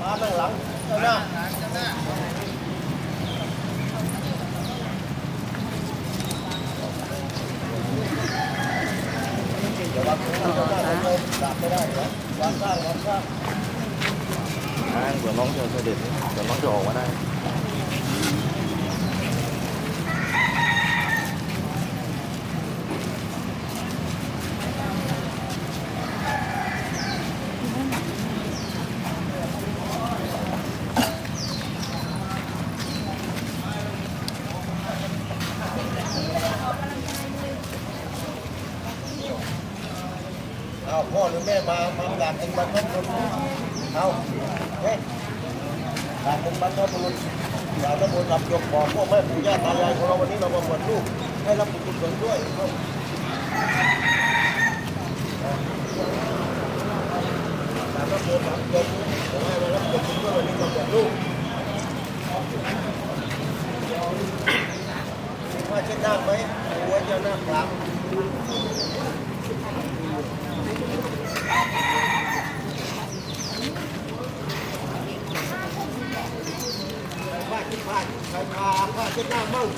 มาข้างหลังข้างหน้าอย่าวางข้างหน้าจับไม่ได้เหรอวางข้างวางข้างอ่าเดี๋ยวน้องจะเสด็จเดี๋ยวน้องจะออกมาได้ เอาพ่อหรือแม่มามาอยากเป็นบรรพบุรุษเอาเฮ้ยอยากเป็นบรรพบุรุษอยากระบุรับยกบอกพ่อแม่ปู่ย่าตายายของเราวันนี้เรามาบวชลูกให้รับบุญกุศลด้วยครับอยากรับบุญรับยกขอให้มารับบุญด้วยวันนี้มาบวชลูกว่าเช่นหน้าไหมหัวจ้าหน้าคลังผ้าที่ผ้าใครพาผ้าเช็ดหน้ามั่ง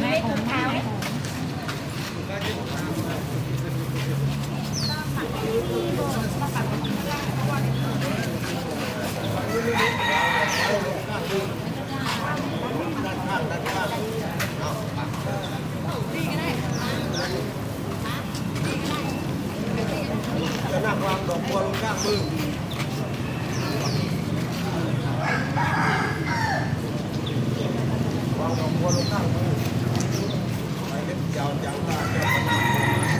ในถุงเท้า ด้านข้างด้านข้างเอาจะนั่งวางด อกบัวลงข้างมือวางดอกบัวลงข้างมือไปเล็บยาวจังตาเจ้าพนัก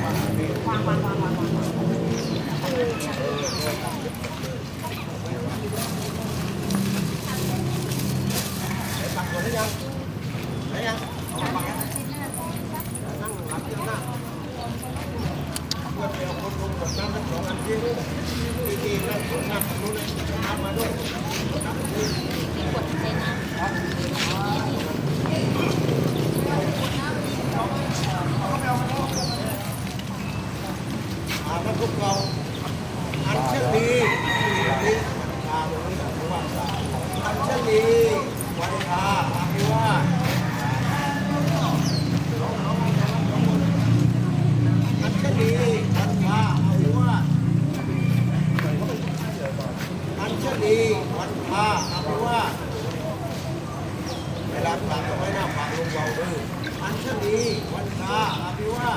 วางนี่วางวางวางวางวางตักก่อนหรือยังไหนยังเอาปักยังนั่งหลับยังหน้า เพื่อไปเอาคนลงกับน้ำทั้งสองอันที่รู้ดีๆนั่งคนน้ำรู้เลยน้ำมาด้ วยน้ำดีอาพระพุทธเราอันเชลีนี่อาตรงนี้เพราะว่าอันเชลีวันทาอาภิวาสอันเชลีวันทาอาภิวาส ดีวันทาอาภิวาเวลาปากก็ไม่น่าปากลงเบาด้วยอันชลีวันทาอาภิวา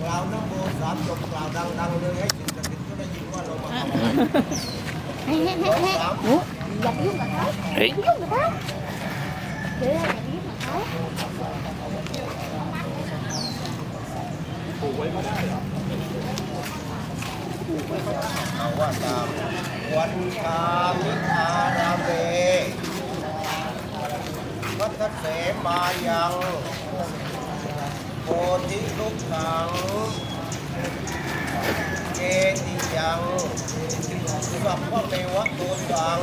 กล่าวน้ำโมสามจบกล่าวดังๆเลยให้สิ่งศักดิ์สิทธิ์ก็ได้ยินว่าเรามาทำอะไรเฮ้ยเฮ้ยเฮ้ยเฮ้ยอย่ายุ่งกับเขาอย่ายุ่งกับเขาเดี๋ยวอย่ายุ่งกับเขาเอาว่าตามวันคามิอาราเมวัฏเสมายังโพธิลุกขังเจติยังสัพพะเมวะตุสัง